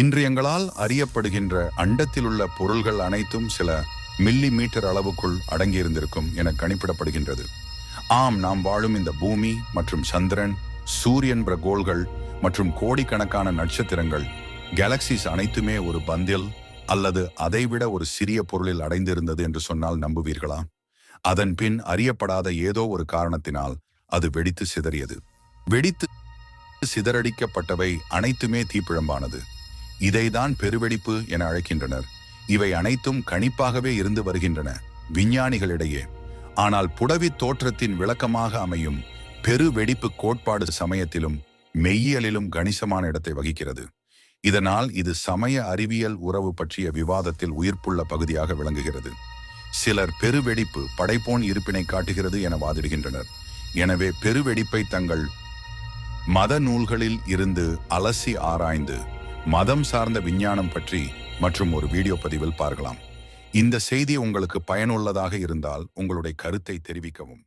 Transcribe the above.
இன்று எங்களால் அறியப்படுகின்ற அண்டத்தில் உள்ள பொருள்கள் அனைத்தும் சில மில்லி மீட்டர் அளவுக்குள் அடங்கியிருந்திருக்கும் என கணிப்பிடப்படுகின்றது. ஆம் நாம் வாழும் இந்த பூமி மற்றும் சந்திரன் சூரியன் பிரகோள்கள் மற்றும் கோடிக்கணக்கான நட்சத்திரங்கள் கேலக்சிஸ் அனைத்துமே ஒரு பந்தில் அல்லது அதைவிட ஒரு சிறிய பொருளில் அடைந்திருந்தது என்று சொன்னால் நம்புவீர்களா? அதன் பின் அறியப்படாத ஏதோ ஒரு காரணத்தினால் அது வெடித்து சிதறியது. வெடித்து சிதறடிக்கப்பட்டவை அனைத்துமே தீப்பிழம்பானது. இதைதான் பெருவெடிப்பு என அழைக்கின்றனர். இவை அனைத்தும் கணிப்பாகவே இருந்து வருகின்றன விஞ்ஞானிகளிடையே. ஆனால் புடவி தோற்றத்தின் விளக்கமாக அமையும் பெருவெடிப்பு கோட்பாடு சமயத்திலும் மெய்யியலிலும் கணிசமான இடத்தை வகிக்கிறது. இதனால் இது சமய அறிவியல் உறவு பற்றிய விவாதத்தில் உயிர்ப்புள்ள பகுதியாக விளங்குகிறது. சிலர் பெருவெடிப்பு படைப்போன் இருப்பினை காட்டுகிறது என வாதிடுகின்றனர். எனவே பெருவெடிப்பை தங்கள் மத நூல்களில் இருந்து அலசி ஆராய்ந்து மதம் சார்ந்த விஞ்ஞானம் பற்றி மற்றும் ஒரு வீடியோ பதிவில் பார்க்கலாம். இந்த செய்தி உங்களுக்கு பயனுள்ளதாக இருந்தால் உங்களுடைய கருத்தை தெரிவிக்கவும்.